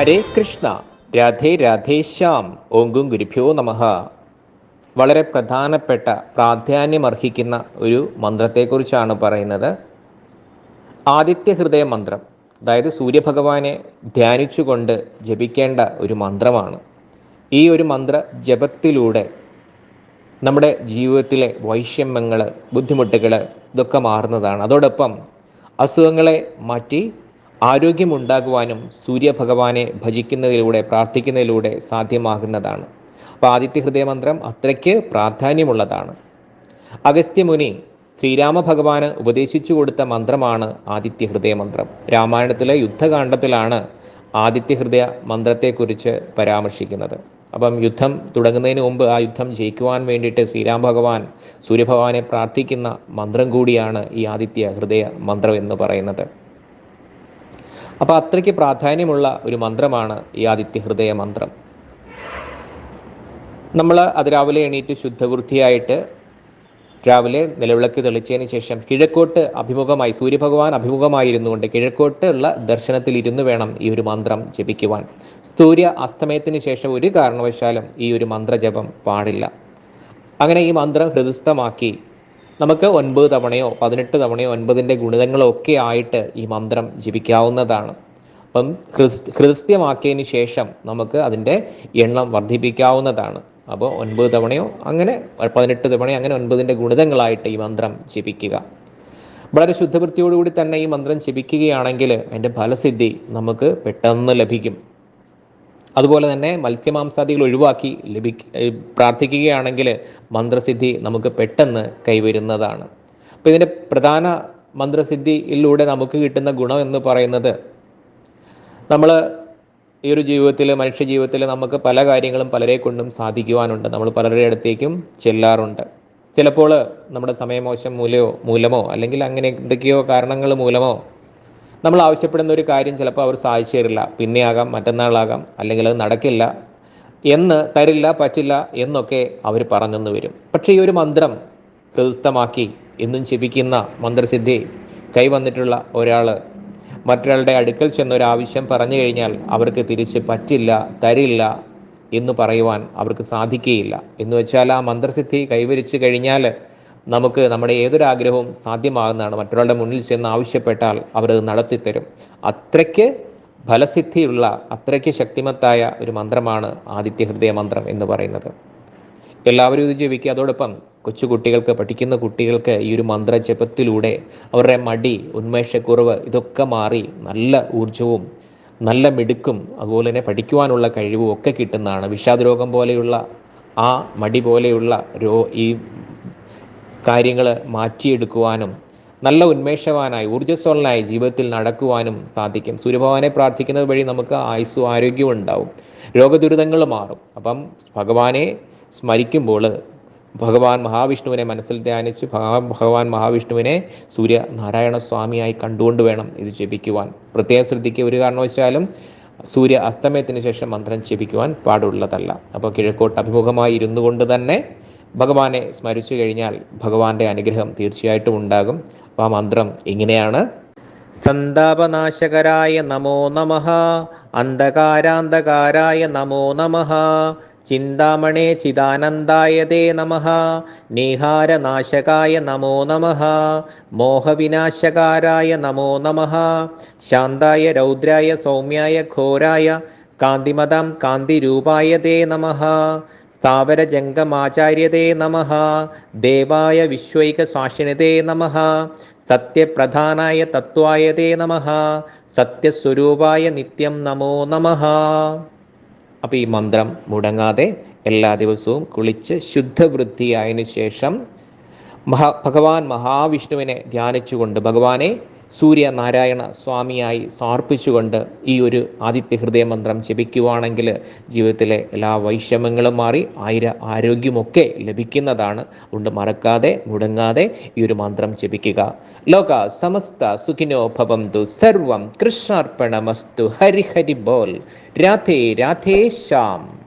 ഹരേ കൃഷ്ണ രാധേ രാധേ ശ്യാം ഓങ്കും ഗുരുഭ്യോ നമഃ. വളരെ പ്രധാനപ്പെട്ട പ്രാധാന്യമർഹിക്കുന്ന ഒരു മന്ത്രത്തെക്കുറിച്ചാണ് പറയുന്നത്. ആദിത്യ ഹൃദയ മന്ത്രം അതായത് സൂര്യഭഗവാനെ ധ്യാനിച്ചുകൊണ്ട് ജപിക്കേണ്ട ഒരു മന്ത്രമാണ്. ഈ ഒരു മന്ത്ര ജപത്തിലൂടെ നമ്മുടെ ജീവിതത്തിലെ വൈഷമ്യങ്ങൾ ബുദ്ധിമുട്ടുകൾ ഇതൊക്കെ മാറുന്നതാണ്. അതോടൊപ്പം അസുഖങ്ങളെ മാറ്റി ആരോഗ്യമുണ്ടാകുവാനും സൂര്യഭഗവാനെ ഭജിക്കുന്നതിലൂടെ പ്രാർത്ഥിക്കുന്നതിലൂടെ സാധ്യമാകുന്നതാണ്. അപ്പോൾ ആദിത്യ ഹൃദയമന്ത്രം അത്രയ്ക്ക് പ്രാധാന്യമുള്ളതാണ്. അഗസ്ത്യമുനി ശ്രീരാമ ഭഗവാന് ഉപദേശിച്ചു കൊടുത്ത മന്ത്രമാണ് ആദിത്യ ഹൃദയമന്ത്രം. രാമായണത്തിലെ യുദ്ധകാണ്ഡത്തിലാണ് ആദിത്യ ഹൃദയ മന്ത്രത്തെക്കുറിച്ച് പരാമർശിക്കുന്നത്. അപ്പം യുദ്ധം തുടങ്ങുന്നതിന് മുമ്പ് ആ യുദ്ധം ജയിക്കുവാൻ വേണ്ടിയിട്ട് ശ്രീരാം ഭഗവാൻ സൂര്യഭഗവാനെ പ്രാർത്ഥിക്കുന്ന മന്ത്രം കൂടിയാണ് ഈ ആദിത്യ ഹൃദയ മന്ത്രം എന്ന് പറയുന്നത്. അപ്പോൾ അത്രയ്ക്ക് പ്രാധാന്യമുള്ള ഒരു മന്ത്രമാണ് ഈ ആദിത്യഹൃദയ മന്ത്രം. നമ്മൾ അതിരാവിലെ എണീറ്റ് ശുദ്ധവൃത്തിയായിട്ട് രാവിലെ നിലവിളക്ക് തെളിച്ചതിന് ശേഷം കിഴക്കോട്ട് അഭിമുഖമായി സൂര്യഭഗവാൻ അഭിമുഖമായിരുന്നുകൊണ്ട് കിഴക്കോട്ടുള്ള ദർശനത്തിൽ ഇരുന്ന് വേണം ഈ ഒരു മന്ത്രം ജപിക്കുവാൻ. സൂര്യ അസ്തമയത്തിന് ശേഷം ഒരു കാരണവശാലും ഈ ഒരു മന്ത്രജപം പാടില്ല. അങ്ങനെ ഈ മന്ത്രം ഹൃദയസ്ഥമാക്കി നമുക്ക് ഒൻപത് തവണയോ പതിനെട്ട് തവണയോ ഒൻപതിന്റെ ഗുണിതങ്ങളോ ഒക്കെ ആയിട്ട് ഈ മന്ത്രം ജപിക്കാവുന്നതാണ്. അപ്പം ഹൃദയമാക്കിയതിന് ശേഷം നമുക്ക് അതിന്റെ എണ്ണം വർദ്ധിപ്പിക്കാവുന്നതാണ്. അപ്പോൾ ഒൻപത് തവണയോ അങ്ങനെ പതിനെട്ട് തവണയോ അങ്ങനെ ഒൻപതിന്റെ ഗുണിതങ്ങളായിട്ട് ഈ മന്ത്രം ജപിക്കുക. വളരെ ശുദ്ധവൃത്തിയോടുകൂടി തന്നെ ഈ മന്ത്രം ജപിക്കുകയാണെങ്കിൽ അതിന്റെ ഫലസിദ്ധി നമുക്ക് പെട്ടെന്ന് ലഭിക്കും. അതുപോലെ തന്നെ മത്സ്യമാംസാദികൾ ഒഴിവാക്കി ലഭി പ്രാർത്ഥിക്കുകയാണെങ്കിൽ മന്ത്രസിദ്ധി നമുക്ക് പെട്ടെന്ന് കൈവരുന്നതാണ്. അപ്പോൾ ഇതിന്റെ പ്രധാന മന്ത്രസിദ്ധിയിലൂടെ നമുക്ക് കിട്ടുന്ന ഗുണം എന്ന് പറയുന്നത് നമ്മൾ ഈ ഒരു ജീവിതത്തിൽ മനുഷ്യ ജീവിതത്തിൽ നമുക്ക് പല കാര്യങ്ങളും പലരെ കൊണ്ടും സാധിക്കുവാനുണ്ട്. നമ്മൾ പലരുടെ അടുത്തേക്കും ചെല്ലാറുണ്ട്. ചിലപ്പോൾ നമ്മുടെ സമയമോശം മൂലമോ മൂലമോ അല്ലെങ്കിൽ അങ്ങനെ എന്തൊക്കെയോ കാരണങ്ങൾ മൂലമോ നമ്മൾ ആവശ്യപ്പെടുന്ന ഒരു കാര്യം ചിലപ്പോൾ അവർ സാധിച്ചു തരില്ല പിന്നെയാകാം മറ്റന്നാളാകാം അല്ലെങ്കിൽ അത് നടക്കില്ല എന്ന് തരില്ല പറ്റില്ല എന്നൊക്കെ അവർ പറഞ്ഞെന്ന് വരും. പക്ഷേ ഈ ഒരു മന്ത്രം ഹൃദയസ്ഥമാക്കി എന്നും ജപിക്കുന്ന മന്ത്രസിദ്ധി കൈവന്നിട്ടുള്ള ഒരാൾ മറ്റൊരാളുടെ അടുക്കൽ ചെന്നൊരാവശ്യം പറഞ്ഞു കഴിഞ്ഞാൽ അവർക്ക് തിരിച്ച് പറ്റില്ല തരില്ല എന്ന് പറയുവാൻ അവർക്ക് സാധിക്കുകയില്ല. എന്ന് വെച്ചാൽ ആ മന്ത്രസിദ്ധി കൈവരിച്ചു കഴിഞ്ഞാൽ നമുക്ക് നമ്മുടെ ഏതൊരാഗ്രഹവും സാധ്യമാകുന്നതാണ്. മറ്റൊരാളുടെ മുന്നിൽ ചെന്ന് ആവശ്യപ്പെട്ടാൽ അവരത് നടത്തിത്തരും. അത്രയ്ക്ക് ഫലസിദ്ധിയുള്ള അത്രയ്ക്ക് ശക്തിമത്തായ ഒരു മന്ത്രമാണ് ആദിത്യ ഹൃദയ മന്ത്രം എന്ന് പറയുന്നത്. എല്ലാവരും ഇത് ജപിക്കുക അതോടൊപ്പം കൊച്ചുകുട്ടികൾക്ക് പഠിക്കുന്ന കുട്ടികൾക്ക് ഈ ഒരു മന്ത്ര ജപത്തിലൂടെ അവരുടെ മടി ഉന്മേഷക്കുറവ് ഇതൊക്കെ മാറി നല്ല ഊർജവും നല്ല മിടുക്കും അതുപോലെ തന്നെ പഠിക്കുവാനുള്ള കഴിവും ഒക്കെ കിട്ടുന്നതാണ്. വിഷാദരോഗം പോലെയുള്ള ആ മടി പോലെയുള്ള രോ ഈ കാര്യങ്ങൾ മാറ്റിയെടുക്കുവാനും നല്ല ഉന്മേഷവാനായി ഊർജസ്വലനായി ജീവിതത്തിൽ നടക്കുവാനും സാധിക്കും. സൂര്യഭഗവാനെ പ്രാർത്ഥിക്കുന്നത് വഴി നമുക്ക് ആയുസ്സും ആരോഗ്യവും ഉണ്ടാവും. രോഗദുരിതങ്ങൾ മാറും. അപ്പം ഭഗവാനെ സ്മരിക്കുമ്പോൾ ഭഗവാൻ മഹാവിഷ്ണുവിനെ മനസ്സിൽ ധ്യാനിച്ച് ഭഗവാൻ മഹാവിഷ്ണുവിനെ സൂര്യ നാരായണ സ്വാമിയായി കണ്ടുകൊണ്ട് വേണം ഇത് ജപിക്കുവാൻ. പ്രത്യേകം ശ്രദ്ധിക്കുക. ഒരു കാരണവശാലും സൂര്യ അസ്തമയത്തിന് ശേഷം മന്ത്രം ജപിക്കുവാൻ പാടുള്ളതല്ല. അപ്പോൾ കിഴക്കോട്ട് അഭിമുഖമായി ഇരുന്നു കൊണ്ട് തന്നെ ഭഗവാനെ സ്മരിച്ചു കഴിഞ്ഞാൽ ഭഗവാന്റെ അനുഗ്രഹം തീർച്ചയായിട്ടും ഉണ്ടാകും. അപ്പോൾ ആ മന്ത്രം എങ്ങനെയാണ്? സന്താപനാശകരായ നമോ നമ അന്ധകാരാന്ധകാരായ നമോ നമ ചിന്താമണേ ചിദാനന്ദായ തേ നമ നീഹാരനാശകായ നമോ നമ മോഹവിനാശകാരായ നമോ നമ ശാന്തായ രൗദ്രായ സൗമ്യായ ഘോരായ കാന്തിമതാം കാന്തിരൂപായ തേ നമ സ്ഥാവരജംഗമാചാര്യതേ നമ. ദേവായ വിശ്വൈകസ്വാഷിണിതേ നമ. സത്യപ്രധാനായ തത്വായതേ നമ. സത്യസ്വരൂപായ നിത്യം നമോ നമ. അപ്പോൾ ഈ മന്ത്രം മുടങ്ങാതെ എല്ലാ ദിവസവും കുളിച്ച് ശുദ്ധവൃത്തിയായതിനു ശേഷം മഹാ ഭഗവാൻ മഹാവിഷ്ണുവിനെ ധ്യാനിച്ചുകൊണ്ട് ഭഗവാനെ സൂര്യനാരായണ സ്വാമിയായി സമർപ്പിച്ചുകൊണ്ട് ഈ ഒരു ആദിത്യ ഹൃദയ മന്ത്രം ജപിക്കുവാണെങ്കിൽ ജീവിതത്തിലെ എല്ലാ വൈഷമ്യങ്ങളും മാറി ആയിര ആരോഗ്യമൊക്കെ ലഭിക്കുന്നതാണ്. അതുകൊണ്ട് മറക്കാതെ മുടങ്ങാതെ ഈ ഒരു മന്ത്രം ജപിക്കുക. ലോക സമസ്ത സുഖിനോ ഭവന്തു. സർവം കൃഷ്ണാർപ്പണമസ്തു. ഹരിഹരി ഹരി ബോൽ രാധേ രാധേ ശ്യാം.